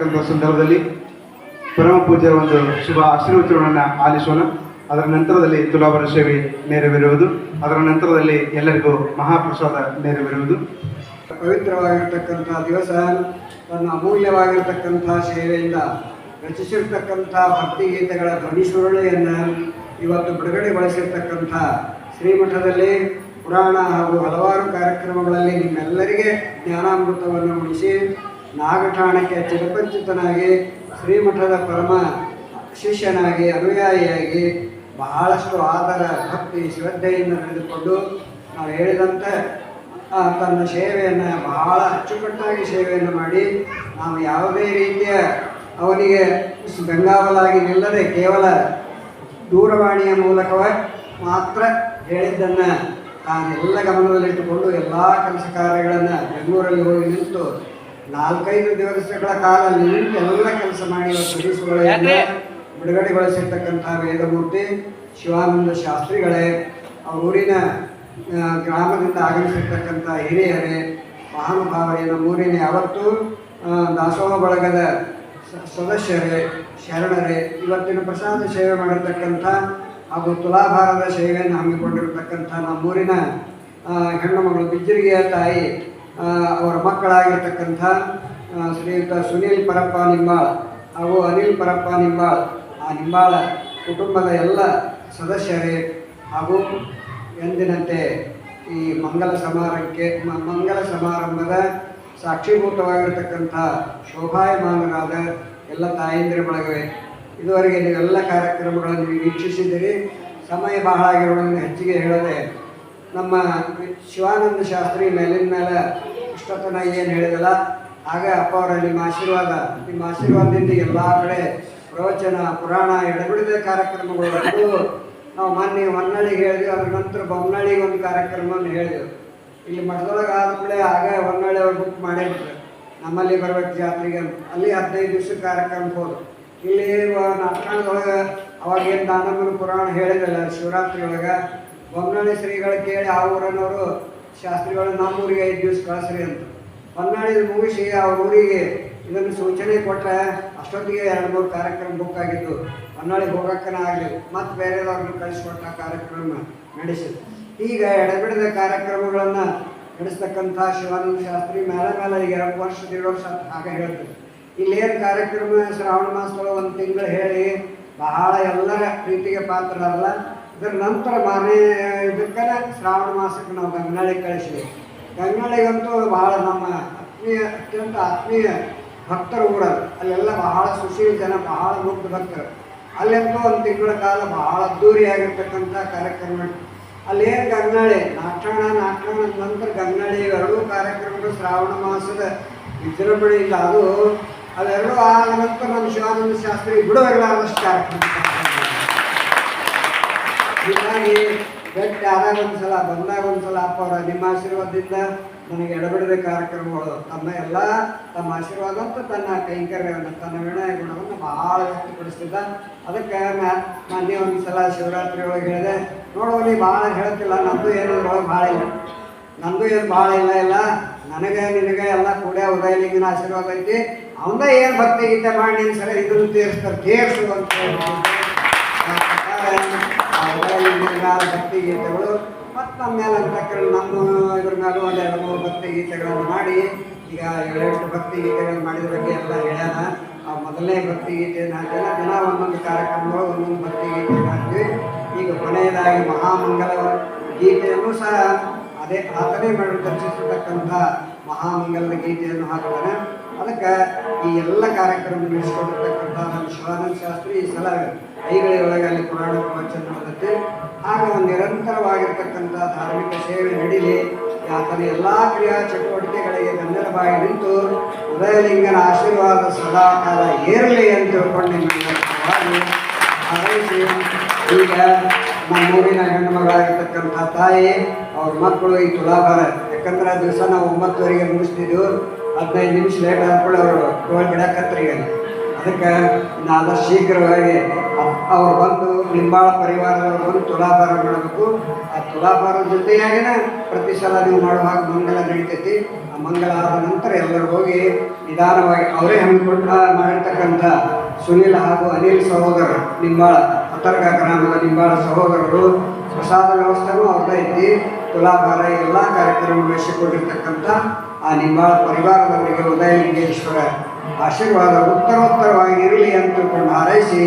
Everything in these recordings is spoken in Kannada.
ಸಂದರ್ಭದಲ್ಲಿ ಪರಮ ಪೂಜೆಯ ಒಂದು ಶುಭ ಆಶೀರ್ವಚನವನ್ನು ಆಲಿಸೋಣ. ಅದರ ನಂತರದಲ್ಲಿ ತುಲಾಭರ ಸೇವೆ ನೆರವೇರುವುದು. ಅದರ ನಂತರದಲ್ಲಿ ಎಲ್ಲರಿಗೂ ಮಹಾಪ್ರಸಾದ ನೆರವೇರುವುದು. ಪವಿತ್ರವಾಗಿರ್ತಕ್ಕಂಥ ದಿವಸ, ತನ್ನ ಅಮೂಲ್ಯವಾಗಿರ್ತಕ್ಕಂಥ ಸೇವೆಯಿಂದ ರಚಿಸಿರ್ತಕ್ಕಂಥ ಭಕ್ತಿಗೀತೆಗಳ ಧ್ವನಿಸುರುಳೆಯನ್ನು ಇವತ್ತು ಬಿಡುಗಡೆಗೊಳಿಸಿರ್ತಕ್ಕಂಥ ಶ್ರೀಮಠದಲ್ಲಿ ಪುರಾಣ ಹಾಗೂ ಹಲವಾರು ಕಾರ್ಯಕ್ರಮಗಳಲ್ಲಿ ನಿಮ್ಮೆಲ್ಲರಿಗೆ ಜ್ಞಾನಾಮೃತವನ್ನು ಉಳಿಸಿ ನಾಗಠಾಣಕ್ಕೆ ಚಿರಪರಿಚಿತನಾಗಿ ಶ್ರೀಮಠದ ಪರಮ ಶಿಷ್ಯನಾಗಿ, ಅನುಯಾಯಿಯಾಗಿ ಬಹಳಷ್ಟು ಆದರ, ಭಕ್ತಿ, ಶ್ರದ್ಧೆಯಿಂದ ನಡೆದುಕೊಂಡು ನಾವು ಹೇಳಿದಂತೆ ತನ್ನ ಸೇವೆಯನ್ನು ಬಹಳ ಅಚ್ಚುಕಟ್ಟಾಗಿ ಸೇವೆಯನ್ನು ಮಾಡಿ ನಾವು ಯಾವುದೇ ರೀತಿಯ ಅವನಿಗೆ ಬೆಂಗಾವಲಾಗಿ ನಿಲ್ಲದೆ ಕೇವಲ ದೂರವಾಣಿಯ ಮೂಲಕವೇ ಮಾತ್ರ ಹೇಳಿದ್ದನ್ನು ತಾನೆಲ್ಲ ಗಮನದಲ್ಲಿಟ್ಟುಕೊಂಡು ಎಲ್ಲ ಕೆಲಸ ಕಾರ್ಯಗಳನ್ನು ಬೆಂಗಳೂರಲ್ಲಿ ಹೋಗಿ ನಿಂತು ನಾಲ್ಕೈದು ದಿವಸಗಳ ಕಾಲ ನಿಂತು ಎಲ್ಲ ಕೆಲಸ ಮಾಡಿ ಬಿಡುಗಡೆಗೊಳಿಸಿರ್ತಕ್ಕಂಥ ವೇದಮೂರ್ತಿ ಶಿವಾನಂದ ಶಾಸ್ತ್ರಿಗಳೇ ಅವ್ರ ಊರಿನ ಗ್ರಾಮದಿಂದ ಆಗಮಿಸಿರ್ತಕ್ಕಂಥ ಹಿರಿಯರೇ ಮಹಾನುಭಾವರೇ ನಮ್ಮೂರಿನ ಯಾವತ್ತೂ ಯಾವತ್ತು ದಾಸೋಹ ಬಳಗದ ಸದಸ್ಯರೇ ಶರಣರೇ ಇವತ್ತಿನ ಪ್ರಸಾದ ಸೇವೆ ಮಾಡಿರ್ತಕ್ಕಂಥ ಹಾಗೂ ತುಲಾಭಾರದ ಸೇವೆಯನ್ನು ಹಮ್ಮಿಕೊಂಡಿರ್ತಕ್ಕಂಥ ನಮ್ಮೂರಿನ ಹೆಣ್ಣು ಮಗಳು ಬಿಜ್ಜರಿಗೆಯ ತಾಯಿ ಅವರ ಮಕ್ಕಳಾಗಿರ್ತಕ್ಕಂಥ ಶ್ರೀಯುತ ಸುನೀಲ್ ಪರಪ್ಪ ನಿಂಬಾಳ್ ಹಾಗೂ ಅನಿಲ್ ಪರಪ್ಪ ನಿಂಬಾಳ್ ಆ ನಿಂಬಾಳ ಕುಟುಂಬದ ಎಲ್ಲ ಸದಸ್ಯರೇ. ಹಾಗೂ ಎಂದಿನಂತೆ ಈ ಮಂಗಲ ಸಮಾರಂಭಕ್ಕೆ ಮಂಗಲ ಸಮಾರಂಭದ ಸಾಕ್ಷೀಭೂತವಾಗಿರ್ತಕ್ಕಂಥ ಶೋಭಾಯಮಾನರಾದ ಎಲ್ಲ ತಾಯಂದಿರ ಬಳಗವೇ. ಇದುವರೆಗೆ ನೀವೆಲ್ಲ ಕಾರ್ಯಕ್ರಮಗಳನ್ನು ವೀಕ್ಷಿಸಿದ್ದೀರಿ. ಸಮಯ ಬಹಳ ಆಗಿರುವುದನ್ನು ಹೆಚ್ಚಿಗೆ ಹೇಳದೆ ನಮ್ಮ ಶಿವಾನಂದ ಶಾಸ್ತ್ರಿ ಮೇಲಿನ ಮೇಲೆ ಇಷ್ಟತನ ಏನು ಹೇಳಿದಲ್ಲ, ಆಗ ಅಪ್ಪ ಅವರ ನಿಮ್ಮ ಆಶೀರ್ವಾದ, ನಿಮ್ಮ ಆಶೀರ್ವಾದದಿಂದ ಎಲ್ಲ ಕಡೆ ಪ್ರವಚನ, ಪುರಾಣ ಎಡಬಿಡದೆ ಕಾರ್ಯಕ್ರಮಗಳು ಅದು ನಾವು ಮೊನ್ನೆ ಹೊನ್ನಳ್ಳಿಗೆ ಹೇಳಿದ್ವಿ, ಅದ್ರ ನಂತರ ಬೊಮ್ಮನಳ್ಳಿಗೆ ಒಂದು ಕಾರ್ಯಕ್ರಮವನ್ನು ಹೇಳಿದೆವು. ಇಲ್ಲಿ ಮಠದೊಳಗೆ ಆದ ಕೂಡಲೇ ಆಗ ಹೊನ್ನಳ್ಳಿ ಅವ್ರು ಬುಕ್ ಮಾಡೇ ಬಿಟ್ರು ನಮ್ಮಲ್ಲಿ ಬರ್ಬೇಕು ಜಾತ್ರೆಗೆ. ಅಲ್ಲಿ ಹದಿನೈದು ದಿವಸ ಕಾರ್ಯಕ್ರಮಕ್ಕೆ ಹೋದ್ರು. ಇಲ್ಲಿ ನಾಟಕದೊಳಗೆ ಅವಾಗೇನು ದಾನಮ್ಮನ ಪುರಾಣ ಹೇಳಿದಲ್ಲ ಶಿವರಾತ್ರಿ ಒಳಗೆ ಬೊಮ್ಮನಳ್ಳಿ ಶ್ರೀಗಳು ಕೇಳಿ ಆ ಊರನ್ನವರು ಶಾಸ್ತ್ರಿಗಳು ನಮ್ಮೂರಿಗೆ ಐದು ದಿವಸ ಕಳಿಸ್ರಿ ಅಂತ. ಹೊನ್ನಾಳಿ ಮುಗಿಸಿ ಆ ಊರಿಗೆ ಇದನ್ನು ಸೂಚನೆ ಕೊಟ್ಟರೆ ಅಷ್ಟೊತ್ತಿಗೆ ಎರಡು ಮೂರು ಕಾರ್ಯಕ್ರಮ ಬುಕ್ ಆಗಿದ್ದು ಹೊನ್ನಾಳಿಗೆ ಹೋಗೋಕ್ಕನ ಆಗಲಿ, ಮತ್ತು ಬೇರೆದವ್ರನ್ನ ಕಳಿಸ್ಕೊಟ್ಟ ಕಾರ್ಯಕ್ರಮ ನಡೆಸಿದ್ರು ಈಗ ಎಡಬಿಡದ ಕಾರ್ಯಕ್ರಮಗಳನ್ನು ನಡೆಸ್ತಕ್ಕಂಥ ಶಿವಾನಂದ ಶಾಸ್ತ್ರಿ ಮೇಲೆ ಮೇಲೆ ಈಗ ಎರಡು ವರ್ಷ ಎರಡು ವರ್ಷ ಆಗ ಹೇಳ್ತೀವಿ ಇಲ್ಲೇನು ಕಾರ್ಯಕ್ರಮ ಶ್ರಾವಣ ಮಾಸದೊಳಗೆ ಒಂದು ತಿಂಗಳು ಹೇಳಿ ಬಹಳ ಎಲ್ಲರ ಪ್ರೀತಿಗೆ ಪಾತ್ರರಲ್ಲ. ಇದರ ನಂತರ ಮಾರನೇ ಇದಕ್ಕೆ ಶ್ರಾವಣ ಮಾಸಕ್ಕೆ ನಾವು ಗಂಗಾಳಿ ಕಳಿಸಿವಿ ಗಂಗಾಳಿಗಂತೂ ಬಹಳ ನಮ್ಮ ಆತ್ಮೀಯ, ಅತ್ಯಂತ ಆತ್ಮೀಯ ಭಕ್ತರು ಕೂಡ ಅಲ್ಲೆಲ್ಲ ಬಹಳ ಸುಶೀಲ ಜನ, ಬಹಳ ಮುಗ್ಧ ಭಕ್ತರು. ಅಲ್ಲೆಂತೂ ಒಂದು ತಿಂಗಳ ಕಾಲ ಬಹಳ ಅದ್ದೂರಿಯಾಗಿರ್ತಕ್ಕಂಥ ಕಾರ್ಯಕ್ರಮ ಅಲ್ಲೇನು ಗಂಗಾಳಿ ನಾಟಣ ನಾಟಣ ನಂತರ ಗಂಗಾಳಿ ಎರಡೂ ಕಾರ್ಯಕ್ರಮಗಳು ಶ್ರಾವಣ ಮಾಸದ ವಿಜೃಂಭಣೆಯಿಂದ ಅದು, ಅವೆರಡೂ ಆದ ನಂತರ ನಮ್ಮ ಶಿವಾನಂದ ಶಾಸ್ತ್ರಿ ಬಿಡುವಿರಲಾರದಷ್ಟು ಕಾರ್ಯಕ್ರಮ. ಹೀಗಾಗಿ ಗಟ್ಟಿ ಆದಾಗ ಒಂದ್ಸಲ, ಬಂದಾಗ ಒಂದ್ಸಲ ಅಪ್ಪ ಅವರ ನಿಮ್ಮ ಆಶೀರ್ವಾದದಿಂದ ನನಗೆ ಎಡಬಿಡದೆ ಕಾರ್ಯಕ್ರಮಗಳು, ತಮ್ಮ ಎಲ್ಲ ತಮ್ಮ ಆಶೀರ್ವಾದ ಅಂತ ತನ್ನ ಕೈಂಕರ್ಯವನ್ನು, ತನ್ನ ವಿನಯ ಗುಣವನ್ನು ಬಹಳ ವ್ಯಕ್ತಪಡಿಸ್ತಿದ್ದ. ಅದಕ್ಕೆ ನಾ- ಮೊನ್ನೆ ಒಂದು ಸಲ ಶಿವರಾತ್ರಿ ಒಳಗೆ ಹೇಳಿದೆ ನೋಡೋಲಿ ಭಾಳ ಹೇಳ್ತಿಲ್ಲ, ನಂದು ಏನು ಒಳಗೆ ಭಾಳ ಇಲ್ಲ. ನಂದು ಏನು ಭಾಳ ಇಲ್ಲ ಇಲ್ಲ. ನನಗೆ, ನಿನಗೆ ಎಲ್ಲ ಕೂಡೇ ಉದಯಲಿಂಗನ ಆಶೀರ್ವಾದ ಐತಿ. ಅವನ ಏನು ಭಕ್ತಿ ಗೀತೆ ಮಾಡಿ ನೀನು ಸರಿ ಇದನ್ನು ತೀರಿಸ್ತಾರೆ, ತೀರಿಸು ಅಂತ ಭಕ್ತಿ ಗೀತೆಗಳು ಮತ್ತು ನಮ್ಮ ಮೇಲೆ ಅಂತಕ್ಕಂಥ ನಮ್ಮ ಇದ್ರ ಮೇಲೆ ಒಂದು ಎರಡು ಮೂರು ಭಕ್ತಿ ಗೀತೆಗಳನ್ನು ಮಾಡಿ, ಈಗ ಏಳೆಂಟು ಭಕ್ತಿ ಗೀತೆಗಳನ್ನು ಮಾಡಿದ ಬಗ್ಗೆ ಎಲ್ಲ ಹೇಳ್ಯಾರ. ಆ ಮೊದಲನೇ ಭಕ್ತಿ ಗೀತೆಯನ್ನು ಹಾಕಿಲ್ಲ ದಿನ ಒಂದೊಂದು ಕಾರ್ಯಕ್ರಮಗಳು, ಒಂದೊಂದು ಭಕ್ತಿ ಗೀತೆ ಹಾಕ್ತೀವಿ ಈಗ ಕೊನೆಯದಾಗಿ ಮಹಾಮಂಗಲ ಗೀತೆಯನ್ನು ಸಹ ಅದೇ ಆತನೇ ಮಾಡಿ ದರ್ಶಿಸತಕ್ಕಂಥ ಮಹಾಮಂಗಲದ ಗೀತೆಯನ್ನು ಹಾಕ್ತಾರೆ. ಅದಕ್ಕೆ ಈ ಎಲ್ಲ ಕಾರ್ಯಕ್ರಮ ನಡೆಸಿಕೊಂಡಿರ್ತಕ್ಕಂಥ ನಮ್ಮ ಶಿವಾನಂದ ಶಾಸ್ತ್ರಿ ಈ ಸಲ ಐಗಳಿ ಒಳಗೆ ಅಲ್ಲಿ ಪುರಾಣ ಪ್ರವಚನ ಬರುತ್ತೆ. ಆಗ ಒಂದು ನಿರಂತರವಾಗಿರ್ತಕ್ಕಂಥ ಧಾರ್ಮಿಕ ಸೇವೆ ನಡೀಲಿ. ಆತನ ಎಲ್ಲ ಕ್ರಿಯಾ ಚಟುವಟಿಕೆಗಳಿಗೆ ಬೆನ್ನೆಲುಬಾಗಿ ನಿಂತು ಉದಯಲಿಂಗನ ಆಶೀರ್ವಾದ ಸದಾಕಾಲ ಏರಲಿ ಅಂತ ತಿಳ್ಕೊಂಡು ಈಗ ನಮ್ಮ ಈಗ ಹೆಣ್ಣು ಮಗಳಾಗಿರ್ತಕ್ಕಂಥ ತಾಯಿ, ಅವ್ರ ಮಕ್ಕಳು ಈ ತುಲಾಭಾರ ಯಾಕಂದ್ರೆ ದಿವಸ ನಾವು ಒಂಬತ್ತುವರೆಗೆ ಮುಗಿಸ್ತಿದ್ವು. ಹದಿನೈದು ನಿಮಿಷ ಲೇಟ್ ಆದ್ಕೊಳ್ಳಿ ಅವರು ಟೋಲ್ ಅದಕ್ಕೆ ನಾನು ಶೀಘ್ರವಾಗಿ ಅವ್ರು ಬಂದು ನಿಂಬಾಳ ಪರಿವಾರದವರು ಬಂದು ತುಲಾಭಾರ ಮಾಡಬೇಕು. ಆ ತುಲಾಭಾರದ ಜೊತೆಯಾಗಿನ ಪ್ರತಿ ಸಲ ನೀವು ಮಾಡುವಾಗ ಮಂಗಲ ನಡೀತೈತಿ. ಆ ಮಂಗಲ ಆದ ನಂತರ ಎಲ್ಲರೂ ಹೋಗಿ ನಿಧಾನವಾಗಿ ಅವರೇ ಹಮ್ಮಿಕೊಂಡ ಮಾಡಿರ್ತಕ್ಕಂಥ ಸುನಿಲ್ ಹಾಗೂ ಅನಿಲ್ ಸಹೋದರ ನಿಂಬಾಳ ಅತರ್ಗ ಗ್ರಾಮದ ನಿಂಬಾಳ ಸಹೋದರರು, ಪ್ರಸಾದ ವ್ಯವಸ್ಥೆನೂ ಅವ್ರದ್ದು ಐತಿ. ತುಲಾಭಾರ ಎಲ್ಲ ಕಾರ್ಯಕ್ರಮ ನಡೆಸಿಕೊಂಡಿರ್ತಕ್ಕಂಥ ಆ ನಿಂಬಾಳ ಪರಿವಾರದವರಿಗೆ ಉದಯಲಿಂಗೇಶ್ವರ ಆಶೀರ್ವಾದ ಉತ್ತರೋತ್ತರವಾಗಿ ಇರಲಿ ಅಂತ ಹಾರೈಸಿ,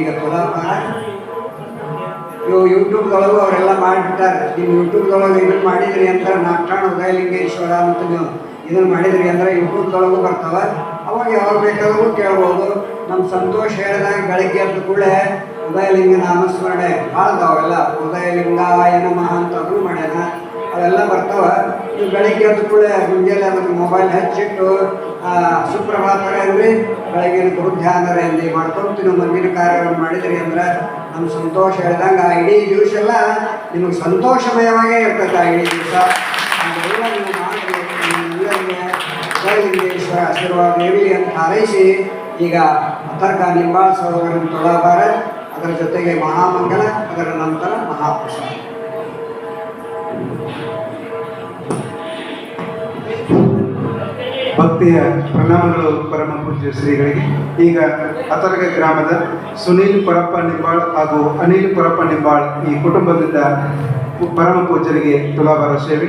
ಈಗ ತೊಗೊಳ್ತಾರೆ ಇವು ಯೂಟ್ಯೂಬ್ದೊಳಗು ಅವರೆಲ್ಲ ಮಾಡಿಬಿಟ್ಟಾರೆ. ನೀವು ಯೂಟ್ಯೂಬ್ದೊಳಗೆ ಇದನ್ನು ಮಾಡಿದ್ರಿ ಅಂತ ನಾಟ್ಟಾಣ ಉದಯಲಿಂಗೇಶ್ವರ ಅಂತ ನೀವು ಇದನ್ನು ಮಾಡಿದ್ರಿ ಅಂದ್ರೆ ಯೂಟ್ಯೂಬ್ದೊಳಗೂ ಬರ್ತಾವ. ಅವಾಗ ಯಾವಾಗ ಬೇಕಾದ್ರೂ ಕೇಳ್ಬೋದು. ನಮ್ಮ ಸಂತೋಷ ಹೇಳಿದಾಗ ಬೆಳಗ್ಗೆ ಅಂತ ಕೂಡಲೇ ಉದಯಲಿಂಗ ನಾಮಸ್ಮರಣೆ ಭಾಳ ಅವೆಲ್ಲ ಉದಯಲಿಂಗಾಯ ನಮಃ ಅಂತ ಅದನ್ನು ಮಾಡ್ಯಾನ. ಅವೆಲ್ಲ ಬರ್ತಾವ. ನೀವು ಬೆಳಗ್ಗೆ ಎದ್ದ ಕೂಡಲೇ ಮುಂಜಾನೆ ಅದಕ್ಕೆ ಮೊಬೈಲ್ ಹಚ್ಚಿಟ್ಟು ಸುಪ್ರಭಾತರ ಅಂದ್ರೆ ಬೆಳಗಿನ ಗುರುಧ್ಯಾನರ ಎಂದಿ ಮಾಡ್ಕೊಂತೀನಿ ಮುಂದಿನ ಕಾರ್ಯಗಳನ್ನು ಮಾಡಿದ್ರಿ ಅಂದ್ರೆ ನಮ್ಮ ಸಂತೋಷ ಹೇಳ್ದಂಗೆ ಆ ಇಡೀ ದಿವಸ ಎಲ್ಲ ನಿಮಗೆ ಸಂತೋಷಮಯವಾಗೇ ಇರ್ತೈತೆ ಆ ಇಡೀ ದಿವಸ. ಜಯಲಿಂಗೇಶ್ವರ ಆಶೀರ್ವಾದ ಇರಲಿ ಅಂತ ಹಾರೈಸಿ, ಈಗ ಅತರ್ಕ ನಿಂಬಾಳ ಸಹೋದರನ ತೊಳಬಾರ. ಅದರ ಜೊತೆಗೆ ಮಹಾಮಂಗಲ, ಅದರ ನಂತರ ಮಹಾಪ್ರಸಾದ. ಭಕ್ತಿಯ ಪ್ರಣಾಮಗಳು ಪರಮ ಪೂಜ್ಯ ಶ್ರೀಗಳಿಗೆ. ಈಗ ಅತರ್ಗ ಗ್ರಾಮದ ಸುನೀಲ್ ಪರಪ್ಪ ನಿಂಬಾಳ್ ಹಾಗೂ ಅನಿಲ್ ಪರಪ್ಪ ನಿಂಬಾಳ್ ಈ ಕುಟುಂಬದಿಂದ ಪರಮ ಪೂಜ್ಯರಿಗೆ ತುಲಾಭಾರ ಸೇವೆ.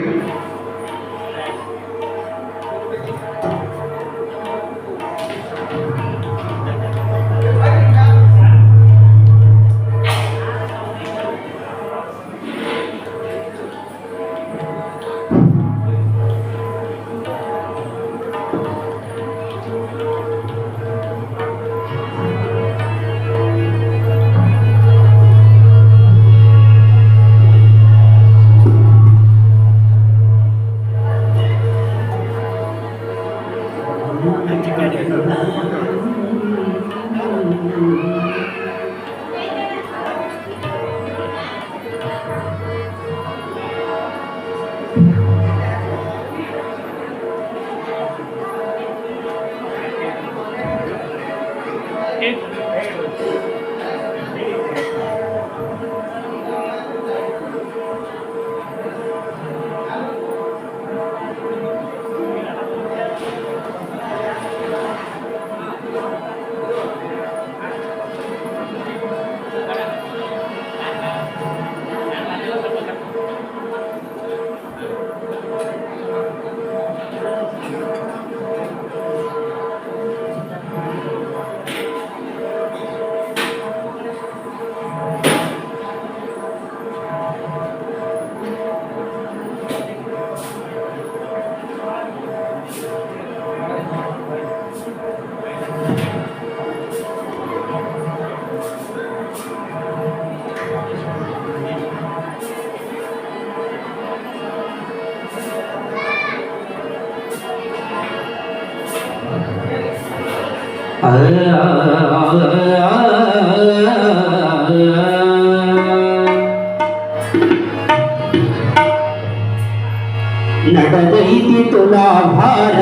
ನಡೆದೈತಿ ತುಲಾಭಾರ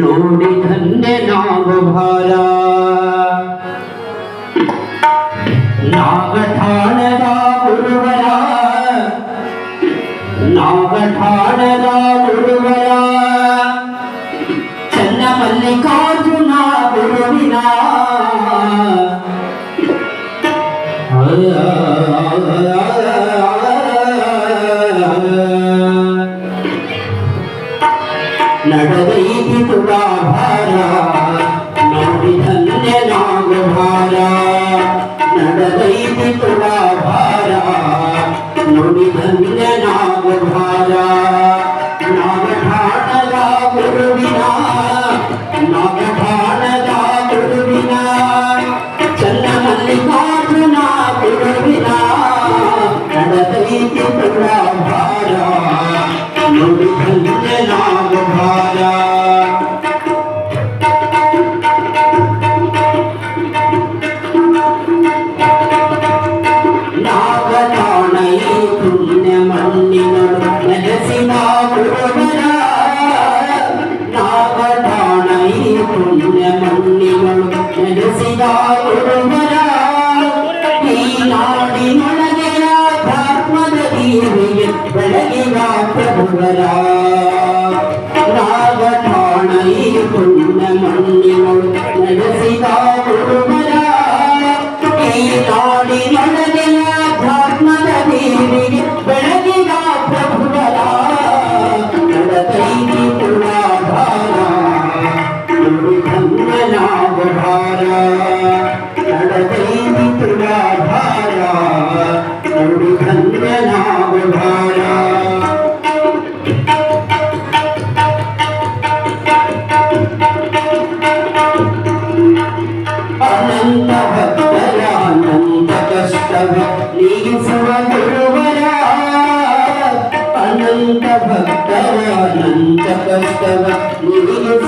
ನೋಡಿ ಧನ್ಯ ನಾಮ ಭಾರ ನಾಗಠಾಣದ ಗುರುವರ ನಾಗಠಾಣದ ನಡೆಸಿದ ಗುರುವರ ಈ ನಾಡಿನೊಳಗೆಯ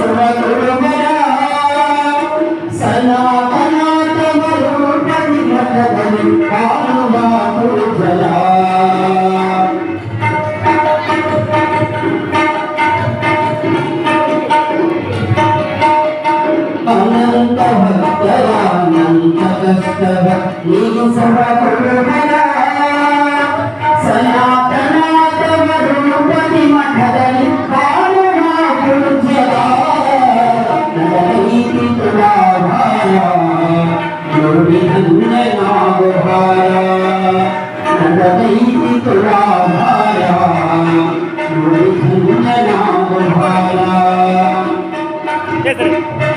Salvador Cáceres.